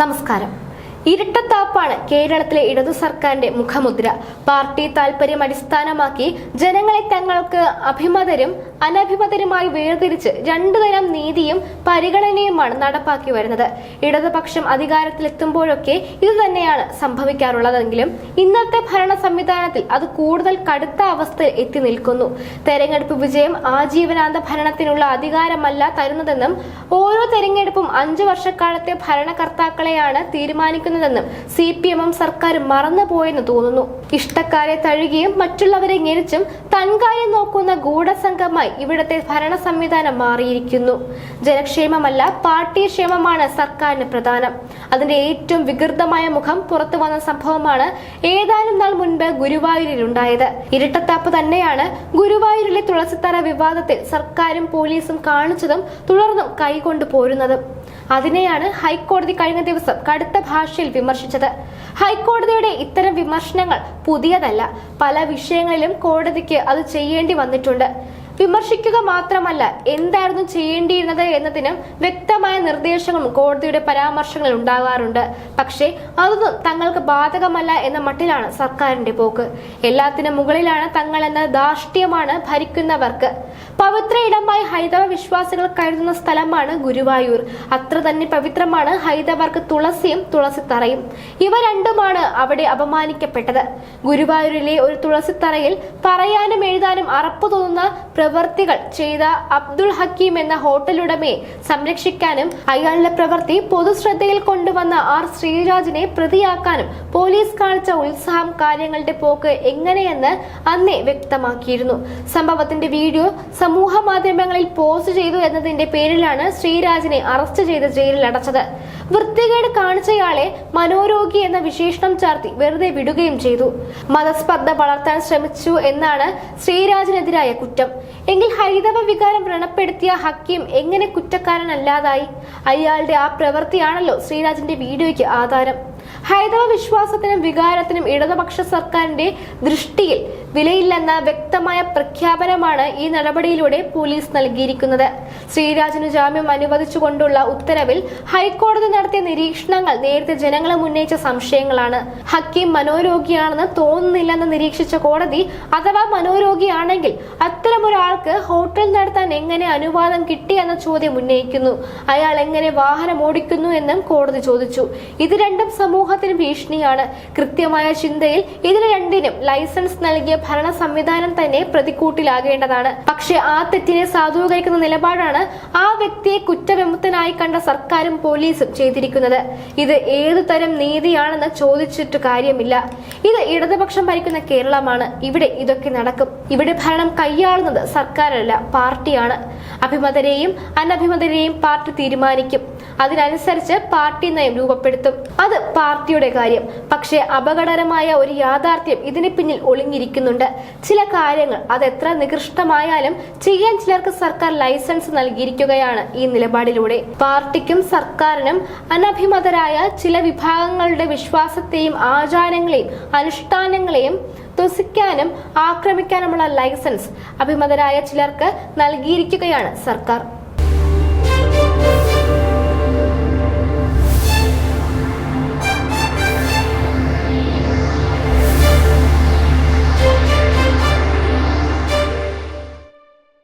നമസ്കാരം. ഇരട്ടത്താപ്പാണ് കേരളത്തിലെ ഇടതു സർക്കാരിന്റെ മുഖമുദ്ര. പാർട്ടി താൽപര്യം അടിസ്ഥാനമാക്കി ജനങ്ങളെ തങ്ങൾക്ക് അഭിമതരും അനഭിമതരുമായി വേർതിരിച്ച് രണ്ടുതരം നീതിയും പരിഗണനയുമാണ് നടപ്പാക്കി വരുന്നത്. ഇടതുപക്ഷം അധികാരത്തിലെത്തുമ്പോഴൊക്കെ ഇത് തന്നെയാണ് സംഭവിക്കാറുള്ളതെങ്കിലും ഇന്നത്തെ ഭരണ സംവിധാനത്തിൽ അത് കൂടുതൽ കടുത്ത അവസ്ഥയിൽ എത്തി നിൽക്കുന്നു. തെരഞ്ഞെടുപ്പ് വിജയം ആജീവനാന്ത ഭരണത്തിനുള്ള അധികാരമല്ല തരുന്നതെന്നും ഓരോ തെരഞ്ഞെടുപ്പും അഞ്ചു വർഷക്കാലത്തെ ഭരണകർത്താക്കളെയാണ് തീരുമാനിക്കുന്നതെന്നും സി പി എമ്മും സർക്കാർ മറന്നുപോയെന്ന് തോന്നുന്നു. ഇഷ്ടക്കാരെ തഴുകിയും മറ്റുള്ളവരെ ഞെരിച്ചും തൻകാര്യം നോക്കുന്ന ഗൂഢസംഘമായി ഇവിടത്തെ ഭരണ സംവിധാനം മാറിയിരിക്കുന്നു. ജനക്ഷേമമല്ല പാർട്ടി ക്ഷേമമാണ് സർക്കാരിന് പ്രധാനം. അതിന്റെ ഏറ്റവും വികൃതമായ മുഖം പുറത്തു വന്ന സംഭവമാണ് ഏതാനും നാൾ മുൻപ് ഗുരുവായൂരിലുണ്ടായത്. ഇരട്ടത്താപ്പ് തന്നെയാണ് ഗുരുവായൂരിലെ തുളസിത്തറ വിവാദത്തിൽ സർക്കാരും പോലീസും കാണിച്ചതും തുടർന്നും കൈകൊണ്ടു പോരുന്നതും. അതിനെയാണ് ഹൈക്കോടതി കഴിഞ്ഞ ദിവസം കടുത്ത ഭാഷയിൽ വിമർശിച്ചത്. ഹൈക്കോടതിയുടെ ഇത്തരം വിമർശനങ്ങൾ പുതിയതല്ല. പല വിഷയങ്ങളിലും കോടതിക്ക് അത് ചെയ്യേണ്ടി വന്നിട്ടുണ്ട്. വിമർശിക്കുക മാത്രമല്ല എന്തായിരുന്നു ചെയ്യേണ്ടിയിരുന്നത് എന്നതിനും വ്യക്തമായ നിർദ്ദേശങ്ങളും കോടതിയുടെ പരാമർശങ്ങളിൽ ഉണ്ടാകാറുണ്ട്. പക്ഷേ അതൊന്നും തങ്ങൾക്ക് ബാധകമല്ല എന്ന മട്ടിലാണ് സർക്കാരിന്റെ പോക്ക്. എല്ലാത്തിനും മുകളിലാണ് തങ്ങൾ എന്ന ധാർഷ്ട്യമാണ് ഭരിക്കുന്നവർക്ക്. പവിത്ര ഇടമായി ഹൈന്ദവ വിശ്വാസികൾ കരുതുന്ന സ്ഥലമാണ് ഗുരുവായൂർ. അത്ര തന്നെ പവിത്രമാണ് ഹൈന്ദവർക്ക് തുളസിയും തുളസിത്തറയും. ഇവ രണ്ടുമാണ് അവിടെ അപമാനിക്കപ്പെട്ടത്. ഗുരുവായൂരിലെ ഒരു തുളസിത്തറയിൽ പറയാനും എഴുതാനും അറപ്പ് തോന്നുന്ന പ്രവർത്തികൾ ചെയ്ത അബ്ദുൾ ഹക്കീം എന്ന ഹോട്ടലുടമയെ സംരക്ഷിക്കാനും അയാളുടെ പ്രവൃത്തി പൊതുശ്രദ്ധയിൽ കൊണ്ടുവന്ന ആർ ശ്രീരാജിനെ പ്രതിയാക്കാനും പോലീസ് കാണിച്ച ഉത്സാഹം കാര്യങ്ങളുടെ പോക്ക് എങ്ങനെയെന്ന് അന്നേ വ്യക്തമാക്കിയിരുന്നു. സംഭവത്തിന്റെ വീഡിയോ സമൂഹ മാധ്യമങ്ങളിൽ പോസ്റ്റ് ചെയ്തു എന്നതിന്റെ പേരിലാണ് ശ്രീരാജിനെ അറസ്റ്റ് ചെയ്ത് ജയിലിൽ അടച്ചത്. വൃത്തികേട് കാണിച്ചയാളെ മനോരോഗി എന്ന വിശേഷണം ചാർത്തി വെറുതെ വിടുകയും ചെയ്തു. മതസ്പർദ്ധ വളർത്താൻ ശ്രമിച്ചു എന്നാണ് ശ്രീരാജിനെതിരായ കുറ്റം. എങ്കിൽ ഹൈന്ദവ വികാരം വ്രണപ്പെടുത്തിയ ഹക്കീം എങ്ങനെ കുറ്റക്കാരനല്ലാതായി? അയാളുടെ ആ പ്രവൃത്തിയാണല്ലോ ശ്രീരാജിന്റെ വീഡിയോയ്ക്ക് ആധാരം. ഹൈന്ദവ വിശ്വാസത്തിനും വികാരത്തിനും ഇടതുപക്ഷ സർക്കാരിന്റെ ദൃഷ്ടിയിൽ വിലയില്ലെന്ന വ്യക്തമായ പ്രഖ്യാപനമാണ് ഈ നടപടിയിലൂടെ പോലീസ് നൽകിയിരിക്കുന്നത്. ശ്രീരാജിന് ജാമ്യം അനുവദിച്ചുകൊണ്ടുള്ള ഉത്തരവിൽ ഹൈക്കോടതി നടത്തിയ നിരീക്ഷണങ്ങൾ നേരത്തെ ജനങ്ങളെ ഉന്നയിച്ച സംശയങ്ങളാണ്. ഹക്കീം മനോരോഗിയാണെന്ന് തോന്നുന്നില്ലെന്ന് നിരീക്ഷിച്ച കോടതി അഥവാ മനോരോഗിയാണെങ്കിൽ അത്തരമൊരാൾക്ക് ഹോട്ടൽ നടത്താൻ എങ്ങനെ അനുവാദം കിട്ടി എന്ന ചോദ്യം ഉന്നയിക്കുന്നു. അയാൾ എങ്ങനെ വാഹനം ഓടിക്കുന്നു എന്നും കോടതി ചോദിച്ചു. ഇത് രണ്ടും സമൂഹത്തിന് ഭീഷണിയാണ്. കൃത്യമായ ചിന്തയിൽ ഇതിന് രണ്ടിനും ലൈസൻസ് നൽകിയ ഭരണ സംവിധാനം തന്നെ പ്രതിക്കൂട്ടിലാകേണ്ടതാണ്. പക്ഷേ ആ തെറ്റിനെ സാധൂകരിക്കുന്ന നിലപാടാണ് ആ വ്യക്തിയെ കുറ്റവിമുക്തനായി കണ്ട സർക്കാരും പോലീസും ചെയ്തിരിക്കുന്നത്. ഇത് ഏതു തരം നീതിയാണെന്ന് ചോദിച്ചിട്ട് കാര്യമില്ല. ഇത് ഇടതുപക്ഷം ഭരിക്കുന്ന കേരളമാണ്. ഇവിടെ ഇതൊക്കെ നടക്കും. ഇവിടെ ഭരണം കൈയാളുന്നത് സർക്കാരല്ല പാർട്ടിയാണ്. അഭിമതരെയും അനഭിമതരെയും പാർട്ടി തീരുമാനിക്കും. അതിനനുസരിച്ച് പാർട്ടി നയം രൂപപ്പെടുത്തും. അത് പാർട്ടിയുടെ കാര്യം. പക്ഷേ അപകടകരമായ ഒരു യാഥാർത്ഥ്യം ഇതിന് പിന്നിൽ ഒളിഞ്ഞിരിക്കുന്നുണ്ട്. ചില കാര്യങ്ങൾ അത് എത്ര നികൃഷ്ടമായാലും ചെയ്യാൻ ചിലർക്ക് സർക്കാർ ലൈസൻസ് നൽകിയിരിക്കുകയാണ് ഈ നിലപാടിലൂടെ. പാർട്ടിക്കും സർക്കാരിനും അനഭിമതരായ ചില വിഭാഗങ്ങളുടെ വിശ്വാസത്തെയും ആചാരങ്ങളെയും അനുഷ്ഠാനങ്ങളെയും ത്വസിക്കാനും ആക്രമിക്കാനുമുള്ള ലൈസൻസ് അഭിമതരായ ചിലർക്ക് നൽകിയിരിക്കുകയാണ് സർക്കാർ.